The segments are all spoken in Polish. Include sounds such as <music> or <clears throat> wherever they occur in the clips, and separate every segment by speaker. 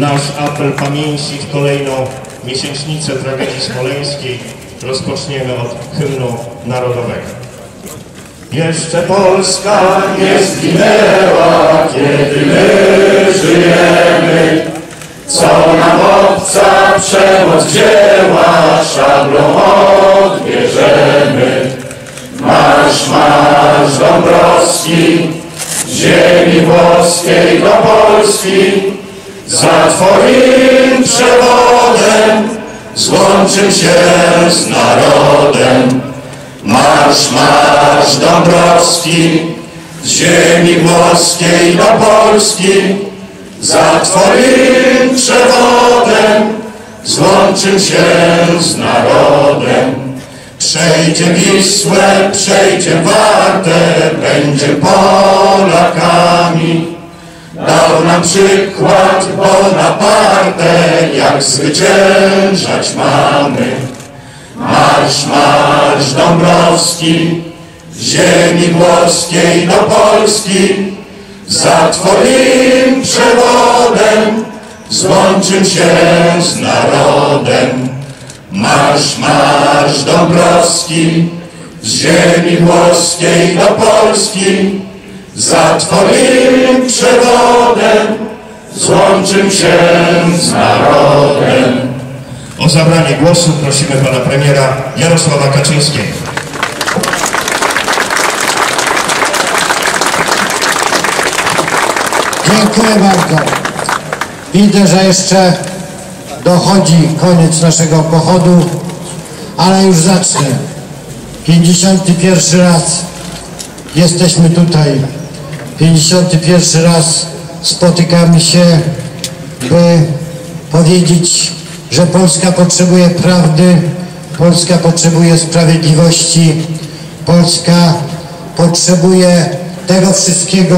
Speaker 1: Nasz apel pamięci w kolejną miesięcznicę tragedii smoleńskiej rozpoczniemy od hymnu narodowego. Jeszcze Polska nie zginęła, kiedy my żyjemy. Co nam obca przemoc wzięła, szablą odbierzemy. Marsz, marsz Dąbrowski, ziemi włoskiej do Polski, za Twoim przewodem złączym się z narodem. Marsz, marsz Dąbrowski, z ziemi włoskiej do Polski, za Twoim przewodem złączym się z narodem. Przejdzie Wisłę, przejdzie Wartę, będzie Polakami. Dał nam przykład Bonaparte, jak zwyciężać mamy. Marsz, marsz Dąbrowski, ziemi włoskiej do Polski, za Twoim przewodem złączym się z narodem. Marsz, marsz Dąbrowski, z ziemi włoskiej do Polski, za Twoim przewodem złączym się z narodem. O zabranie głosu prosimy pana premiera Jarosława Kaczyńskiego.
Speaker 2: Dziękuję bardzo. Widzę, że jeszcze dochodzi koniec naszego pochodu, ale już zacznę. 51 raz jesteśmy tutaj. 51 raz spotykamy się, by powiedzieć, że Polska potrzebuje prawdy, Polska potrzebuje sprawiedliwości, Polska potrzebuje tego wszystkiego,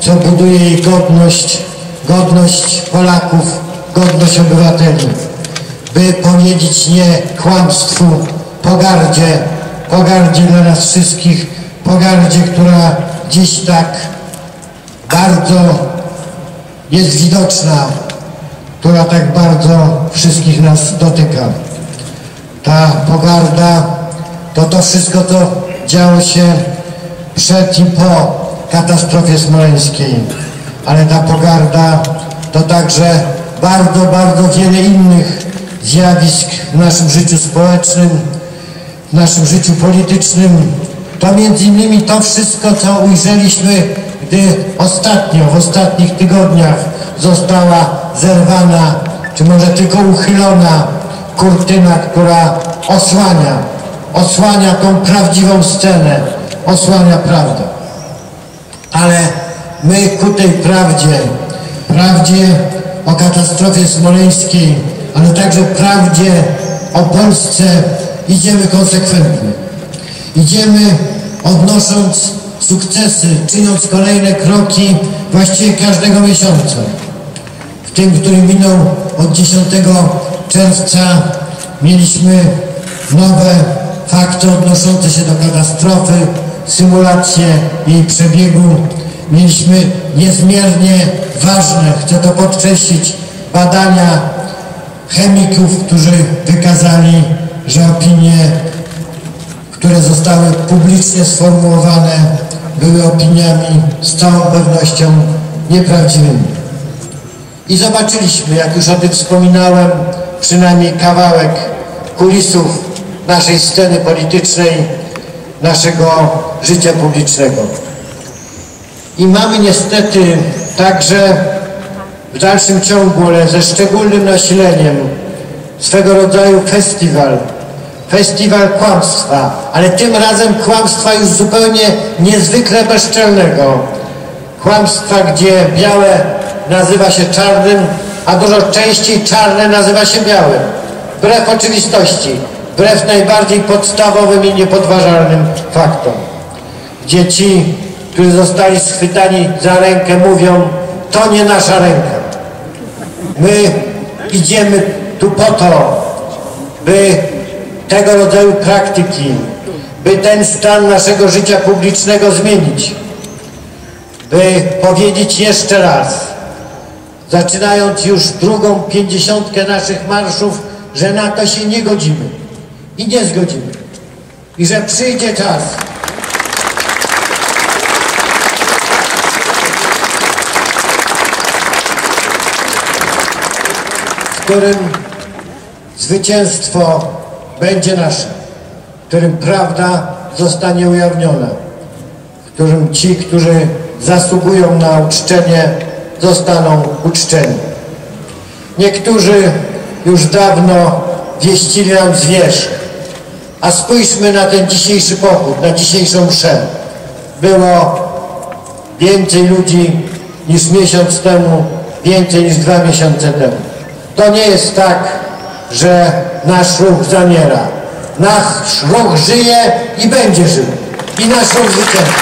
Speaker 2: co buduje jej godność, godność Polaków, godność obywateli, by powiedzieć nie kłamstwu, pogardzie, pogardzie dla nas wszystkich, pogardzie, która dziś tak bardzo jest widoczna, która tak bardzo wszystkich nas dotyka. Ta pogarda to to wszystko, co działo się przed i po katastrofie smoleńskiej. Ale ta pogarda to także bardzo, bardzo wiele innych zjawisk w naszym życiu społecznym, w naszym życiu politycznym. To między innymi to wszystko, co ujrzeliśmy, gdy ostatnio, w ostatnich tygodniach została zerwana, czy może tylko uchylona kurtyna, która osłania, osłania tą prawdziwą scenę, osłania prawdę. Ale my ku tej prawdzie, prawdzie o katastrofie smoleńskiej, ale także prawdzie o Polsce idziemy konsekwentnie. Idziemy odnosząc sukcesy, czyniąc kolejne kroki właściwie każdego miesiąca. W tym, który minął od 10 czerwca mieliśmy nowe fakty odnoszące się do katastrofy, symulację jej przebiegu. Mieliśmy niezmiernie ważne, chcę to podkreślić, badania chemików, którzy wykazali, że opinie, które zostały publicznie sformułowane, były opiniami z całą pewnością nieprawdziwymi. I zobaczyliśmy, jak już o tym wspominałem, przynajmniej kawałek kulisów naszej sceny politycznej, naszego życia publicznego. I mamy niestety także w dalszym ciągu, ale ze szczególnym nasileniem, swego rodzaju festiwal. Festiwal kłamstwa, ale tym razem kłamstwa już zupełnie niezwykle bezczelnego. Kłamstwa, gdzie białe nazywa się czarnym, a dużo częściej czarne nazywa się białym. Wbrew oczywistości, wbrew najbardziej podstawowym i niepodważalnym faktom. Gdzie ci, którzy zostali schwytani za rękę mówią, to nie nasza ręka. My idziemy tu po to, by tego rodzaju praktyki, by ten stan naszego życia publicznego zmienić, by powiedzieć jeszcze raz, zaczynając już drugą pięćdziesiątkę naszych marszów, że na to się nie godzimy i nie zgodzimy. I że przyjdzie czas, w którym zwycięstwo będzie nasze, w którym prawda zostanie ujawniona, w którym ci, którzy zasługują na uczczenie, zostaną uczczeni. Niektórzy już dawno wieścili nam zwierzch, a spójrzmy na ten dzisiejszy pochód, na dzisiejszą mszę. Było więcej ludzi niż miesiąc temu, więcej niż dwa miesiące temu. To nie jest tak, że nasz ruch zamiera. Nasz ruch żyje i będzie żył. I nasz ruch zwycięży.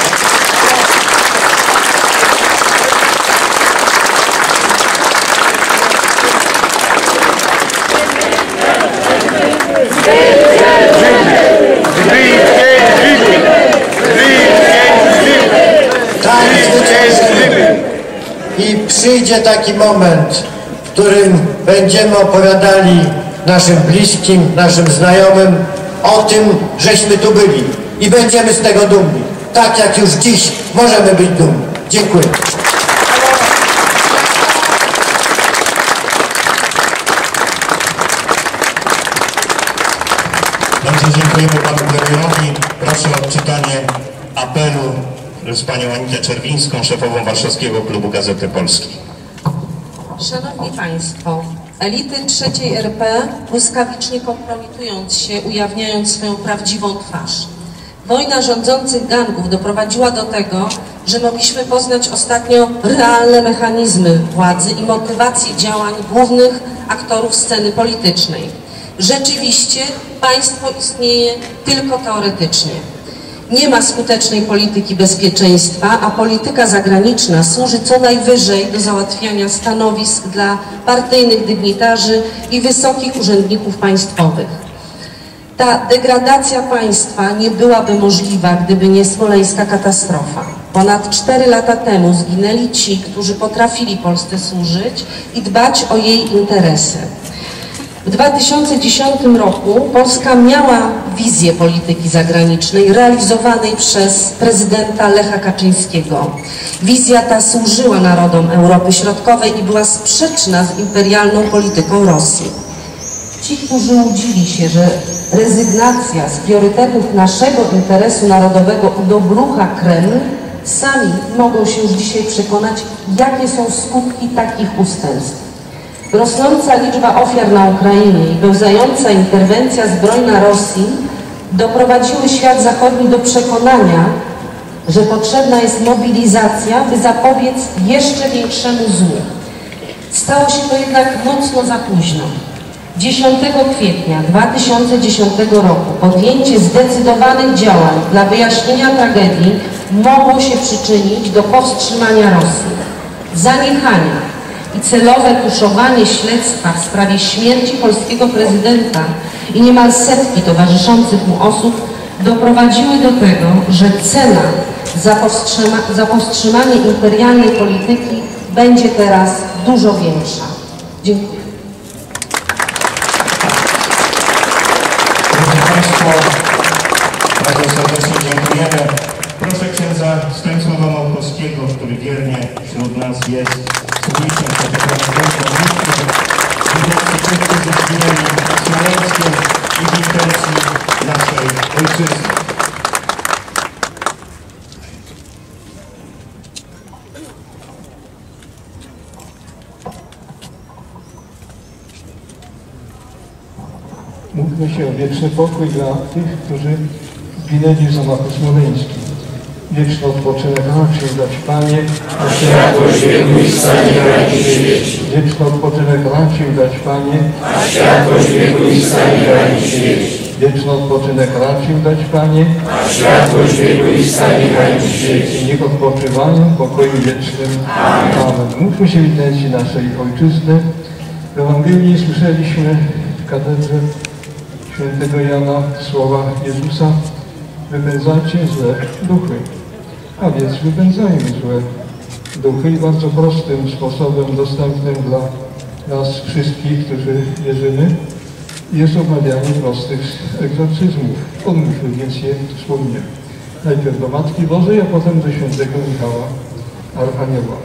Speaker 2: Tak, zwyciężymy. I przyjdzie taki moment, w którym będziemy opowiadali naszym bliskim, naszym znajomym o tym, żeśmy tu byli. I będziemy z tego dumni. Tak jak już dziś możemy być dumni. Dziękuję.
Speaker 3: Bardzo dziękujemy panu premierowi. Proszę o odczytanie apelu z panią Anitę Czerwińską, szefową Warszawskiego Klubu Gazety Polskiej.
Speaker 4: Szanowni Państwo, elity trzeciej RP błyskawicznie kompromitując się, ujawniając swoją prawdziwą twarz. Wojna rządzących gangów doprowadziła do tego, że mogliśmy poznać ostatnio realne mechanizmy władzy i motywację działań głównych aktorów sceny politycznej. Rzeczywiście państwo istnieje tylko teoretycznie. Nie ma skutecznej polityki bezpieczeństwa, a polityka zagraniczna służy co najwyżej do załatwiania stanowisk dla partyjnych dygnitarzy i wysokich urzędników państwowych. Ta degradacja państwa nie byłaby możliwa, gdyby nie smoleńska katastrofa. Ponad cztery lata temu zginęli ci, którzy potrafili Polsce służyć i dbać o jej interesy. W 2010 roku Polska miała wizję polityki zagranicznej realizowanej przez prezydenta Lecha Kaczyńskiego. Wizja ta służyła narodom Europy Środkowej i była sprzeczna z imperialną polityką Rosji. Ci, którzy łudzili się, że rezygnacja z priorytetów naszego interesu narodowego udobrucha Kreml, sami mogą się już dzisiaj przekonać, jakie są skutki takich ustępstw. Rosnąca liczba ofiar na Ukrainie i pełzająca interwencja zbrojna Rosji doprowadziły świat zachodni do przekonania, że potrzebna jest mobilizacja, by zapobiec jeszcze większemu złu. Stało się to jednak mocno za późno. 10 kwietnia 2010 roku podjęcie zdecydowanych działań dla wyjaśnienia tragedii mogło się przyczynić do powstrzymania Rosji. Zaniechania i celowe tuszowanie śledztwa w sprawie śmierci polskiego prezydenta i niemal setki towarzyszących mu osób doprowadziły do tego, że cena za, powstrzyma, za powstrzymanie imperialnej polityki będzie teraz dużo większa. Dziękuję.
Speaker 5: Módlmy się o wieczny pokój dla tych, którzy zginęli w zamachu smoleńskim. Wieczny odpoczynek raczył dać Panie,
Speaker 1: a światłość wieku i stanie granic świeci.
Speaker 5: wieczny odpoczynek raczył dać Panie,
Speaker 1: A światłość wieku i stanie granic świeci.
Speaker 5: wieczny odpoczynek raczył dać Panie
Speaker 1: A światłość wieku i stanie granic świeci.
Speaker 5: i niech odpoczywają w pokoju wiecznym. Amen. Módlmy się w intencji naszej Ojczyzny. W Ewangelii słyszeliśmy w katedrze świętego Jana słowa Jezusa wypędzacie złe duchy, a więc wypędzajmy złe duchy i bardzo prostym sposobem, dostępnym dla nas wszystkich, którzy wierzymy, jest odmawianie prostych egzorcyzmów. Odmówmy więc je wspólnie. Najpierw do Matki Bożej, a potem do świętego Michała Archanioła.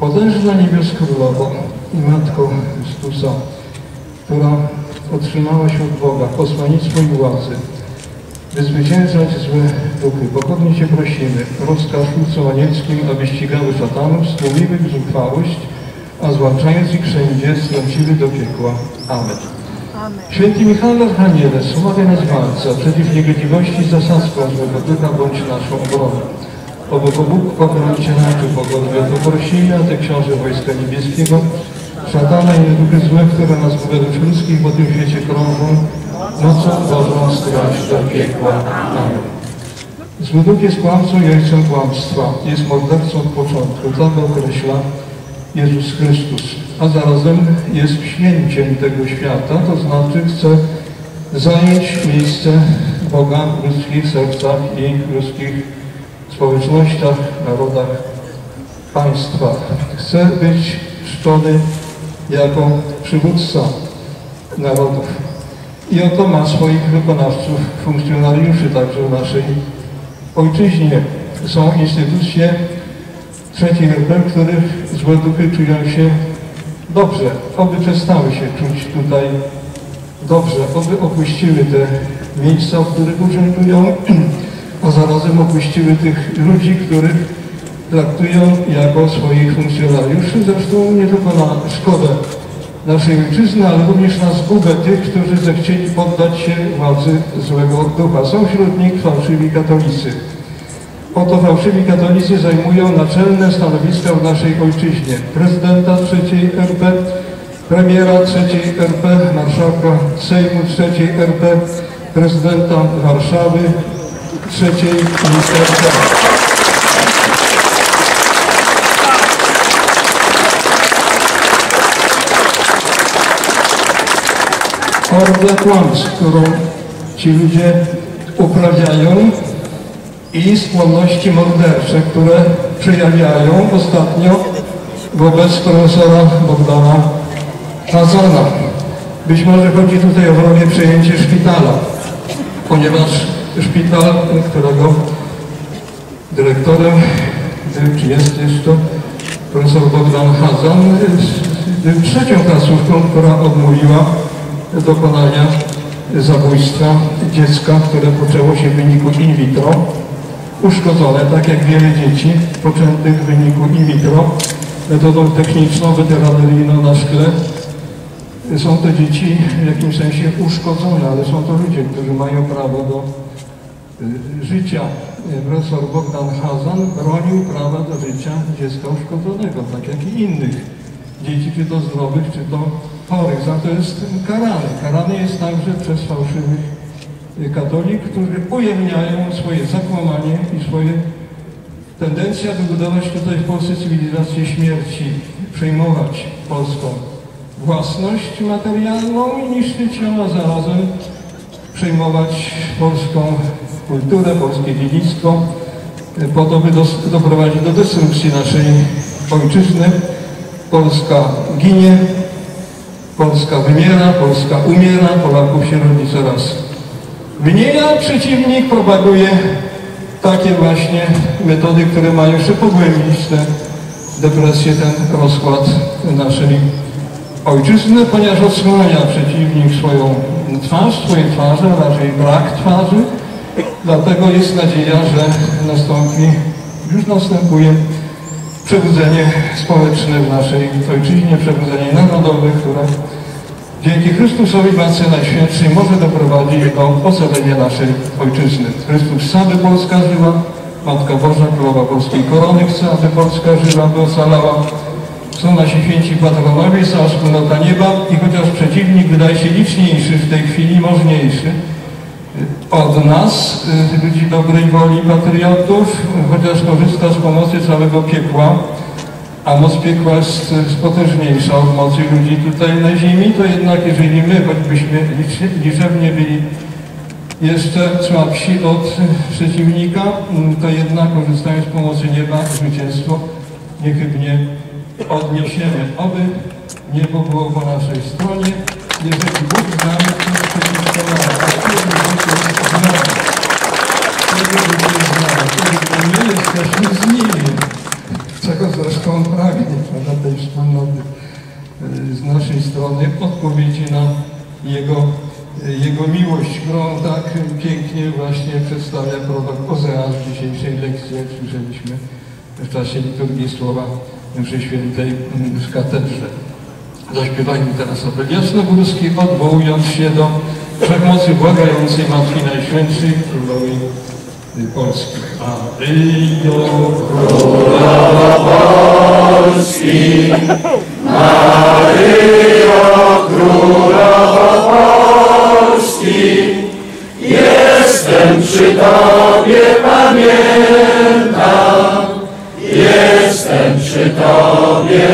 Speaker 5: Potężna niebios Królowo i Matko Chrystusa, która otrzymałaś od Boga posłannictwo i łazy, by zwyciężać złe duchy. Pokornie Cię prosimy, rozkaż ludzom anielskim, aby ścigały szatanów, stłumiły ich zuchwałość, a zwalczając ich wszędzie, strąciły do piekła. Amen. Święty Michał Archaniele, sławie nas walca, przeciw niegodziwości zasadzką złego ducha bądź naszą obroną. O Bogu Bóg, pokrońcie naszych pogodnie, to prosimy, a Ty książę Wojska Niebieskiego, szatana i duchy złe, które nas w ludzkich po tym świecie krążą, nocą Bożą strać do piekła. Amen. Zły duch jest kłamcą i ojcem kłamstwa, jest mordercą od początku, tak określa Jezus Chrystus, a zarazem jest święciem tego świata, to znaczy chce zająć miejsce Boga w ludzkich sercach i ludzkich społecznościach, narodach, państwach. Chce być czczony jako przywódca narodów. I oto ma swoich wykonawców, funkcjonariuszy także w naszej ojczyźnie. Są instytucje trzeciej RP, których złe duchy czują się dobrze, oby przestały się czuć tutaj dobrze, oby opuściły te miejsca, w których urzędują, <clears throat> a zarazem opuściły tych ludzi, których traktują jako swoich funkcjonariuszy, zresztą nie tylko na szkodę naszej ojczyzny, ale również na zgubę tych, którzy zechcieli poddać się władzy złego ducha. Są wśród nich fałszywi katolicy. Oto fałszywi katolicy zajmują naczelne stanowiska w naszej ojczyźnie. Prezydenta III RP, premiera III RP, marszałka Sejmu III RP, prezydenta Warszawy, III RP. Hordę kłamstw, którą ci ludzie uprawiają i skłonności mordercze, które przejawiają ostatnio wobec profesora Bogdana Hazana. Być może chodzi tutaj o wrogie przejęcie szpitala, ponieważ szpital, którego dyrektorem jest jeszcze profesor Bogdan Hazan, był trzecią placówką, która odmówiła dokonania zabójstwa dziecka, które poczęło się w wyniku in vitro, uszkodzone, tak jak wiele dzieci poczętych w wyniku in vitro, metodą techniczną, weterynaryjną na szkle. Są to dzieci w jakimś sensie uszkodzone, ale są to ludzie, którzy mają prawo do y, życia. Profesor Bogdan Hazan bronił prawa do życia dziecka uszkodzonego, tak jak i innych dzieci, czy to zdrowych, czy to chorych. Za to jest karany. Karany jest także przez fałszywych katolik, którzy ujawniają swoje zakłamanie i swoje tendencje, aby budować tutaj w Polsce cywilizację śmierci, przejmować polską własność materialną i niszczyć ją, a zarazem przejmować polską kulturę, polskie dziedzictwo, po to, by doprowadzić do destrukcji naszej ojczyzny. Polska ginie, Polska wymiera, Polska umiera, Polaków się rodzi coraz mniej, a przeciwnik propaguje takie właśnie metody, które mają jeszcze pogłębić tę depresję, ten rozkład naszej ojczyzny, ponieważ odsłania przeciwnik swoją twarz, swoje twarze, raczej brak twarzy. Dlatego jest nadzieja, że nastąpi, już następuje przebudzenie społeczne w naszej ojczyźnie, przebudzenie narodowe, które dzięki Chrystusowi Matce Najświętszej może doprowadzić do ocalenia naszej ojczyzny. Chrystus aby Polska żyła, Matka Boża, Królowa Polskiej Korony chce, aby Polska żyła, by ocalała. Są nasi święci patronowie, cała wspólnota nieba i chociaż przeciwnik wydaje się liczniejszy w tej chwili, możniejszy, od nas, y, ludzi dobrej woli, patriotów, chociaż korzysta z pomocy całego piekła, a moc piekła jest y, potężniejsza od mocy ludzi tutaj na ziemi, to jednak jeżeli my, choćbyśmy liczebnie byli jeszcze słabsi od y, przeciwnika, mm, to jednak korzystając z pomocy nieba, zwycięstwo niechybnie odniesiemy. Oby niebo było po naszej stronie. Jeżeli Bóg nami, to przeciwko nam. A kiedy Bóg jest z nami? Kiedy Bóg jest z nami? Kiedy my jesteśmy z nimi. Czego zresztą pragnie prawda, tej wspólnoty y, z naszej strony odpowiedzi na Jego, Jego miłość, którą tak pięknie właśnie przedstawia prorok Ozeasz w dzisiejszej lekcji, jak słyszeliśmy w czasie liturgii słowa mszy świętej w katedrze. Zaśpiewajmy teraz apel jasnogórski, odwołując się do wszechmocy błagającej Matki Najświętszej Królowej Polski. Maryjo,
Speaker 1: Jestem przy Tobie, pamiętam. Jestem przy Tobie,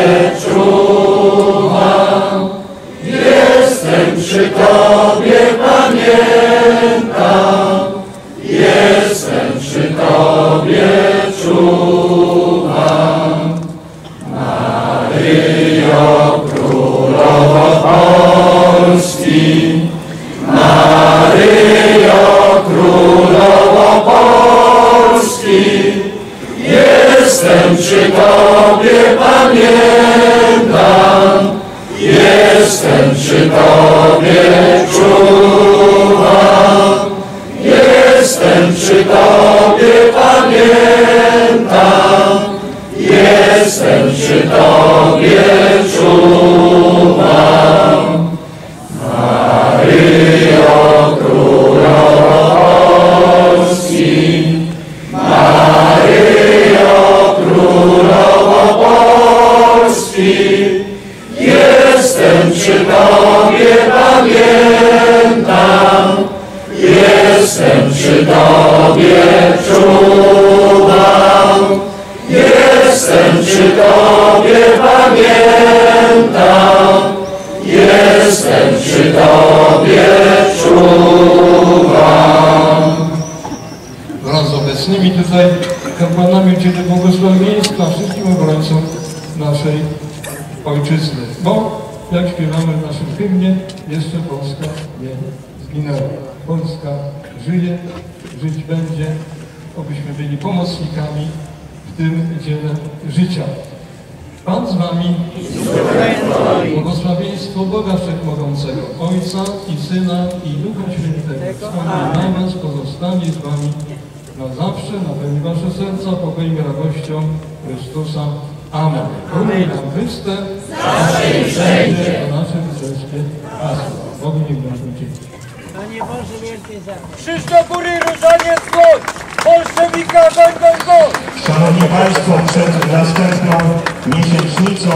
Speaker 1: czuwam. Przy Tobie, pamiętam. Jestem przy Tobie, czuwam. Maryjo, Królowo Polski, Maryjo, Królowo Polski, jestem przy Tobie, pamiętam, jestem przy Tobie, czuwam, jestem przy Tobie, pamiętam, jestem przy Tobie,
Speaker 5: wszystkim obrońcom naszej ojczyzny. Bo, jak śpiewamy w naszym hymnie, jeszcze Polska nie zginęła. Polska żyje, żyć będzie, obyśmy byli pomocnikami w tym dziele życia. Pan z Wami. Błogosławieństwo Boga Wszechmogącego, Ojca i Syna i Ducha Świętego. Stanie na Was, pozostanie z Wami na zawsze, napełni Wasze serca pokojem radością Chrystusa. Amen. Amen. nam Chryste, zawsze i wszędzie. To nasze wyselskie hasło. Bogu niech będzie dzięki.
Speaker 6: Panie Boże wielkie za. Krzyż do góry, różanie zgód! Bolszewika, goń, goń, goń!
Speaker 3: Szanowni Państwo, przed następną miesięcznicą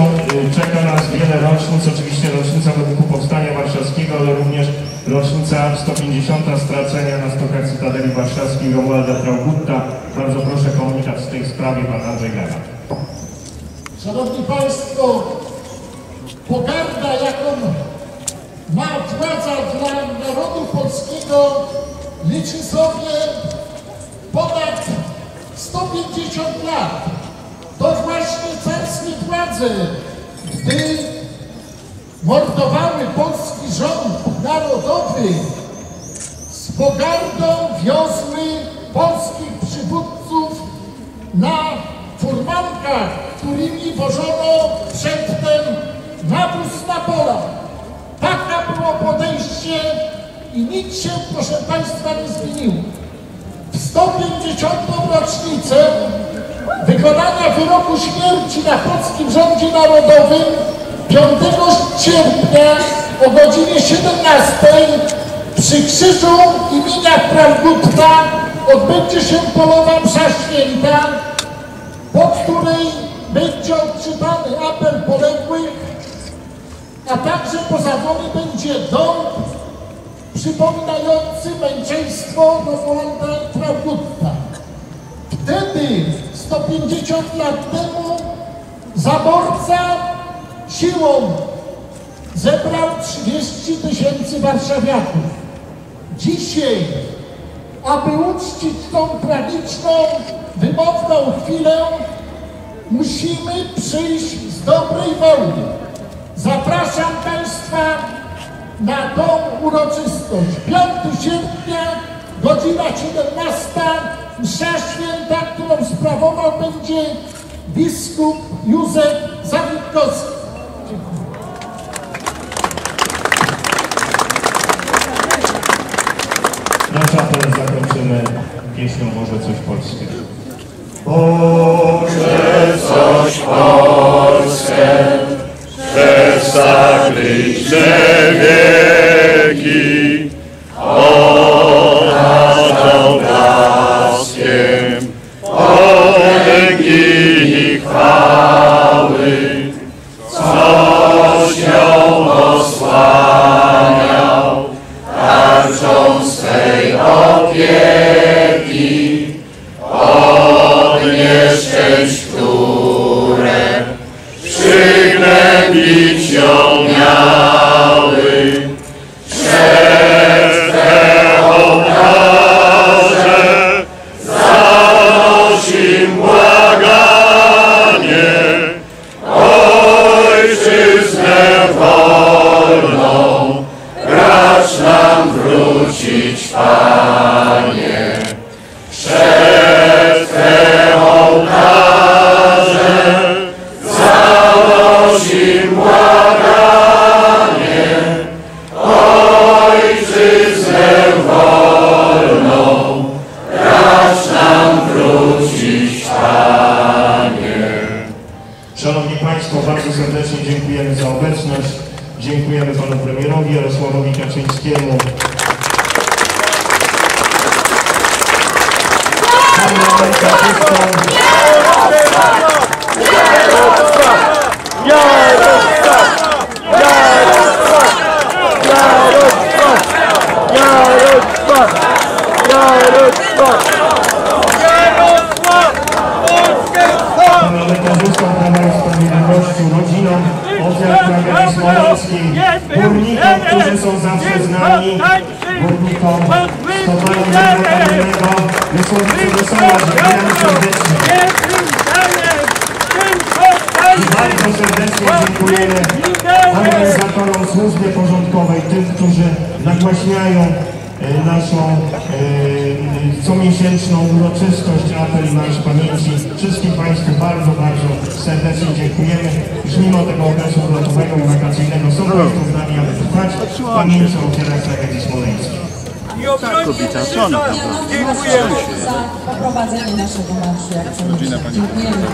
Speaker 3: y, czeka nas wiele rocznic. Oczywiście rocznica wybuchu Powstania Warszawskiego, ale również rocznica 150. stracenia na stokach Cytadeli Warszawskiej Romualda Traugutta. Bardzo proszę komunikat w tej sprawie Pan Andrzej.
Speaker 7: Szanowni Państwo, pogarda, jaką ma władza dla narodu polskiego, liczy sobie ponad 150 lat. To właśnie carskie władze, gdy mordowały polski rząd narodowy, z pogardą wiozły polskich przywódców na furmankach, którymi wożono przedtem nawóz na pola. Taka było podejście i nic się, proszę Państwa, nie zmieniło. W 150. rocznicę wykonania wyroku śmierci na polskim rządzie narodowym 5 sierpnia o godzinie 17 przy krzyżu imienia Prawgutta odbędzie się polowa msza święta, po której będzie odczytany apel poległych, a także nami będzie dom przypominający męczeństwo Romualda Prawgutta. Wtedy, 150 lat temu, zaborca siłą zebrał 30 tysięcy warszawiaków. Dzisiaj, aby uczcić tą tragiczną, wymowną chwilę, musimy przyjść z dobrej woli. Zapraszam Państwa na tą uroczystość. 5 sierpnia, godzina 17, msza święta, którą sprawował będzie biskup Józef Zawitkowski.
Speaker 3: Nasz apel zakończymy pieśnią Może coś polskiego. Boże,
Speaker 1: Zakryte wieki,
Speaker 3: rodzinom ofiar tragedii smoleńskiej, górnikom, którzy są zawsze z nami, górnikom Stowaru Niepodobnego, wysłowcy Wesoła, dziękujemy serdecznie. I bardzo serdecznie dziękujemy organizatorom służby porządkowej, tym, którzy nagłaśniają e, naszą e, comiesięczną uroczystość apel i Marsz Pamięci. Wszystkim Państwu bardzo, bardzo serdecznie dziękujemy, iż mimo tego okresu urlopowego i wakacyjnego są Państwo z nami, aby trwać pamięcią o ofiarach tragedii smoleńskiej.
Speaker 6: I obrońcy Krzyża!
Speaker 4: Za poprowadzenie naszego marszu akcyjnego. Dziękujemy.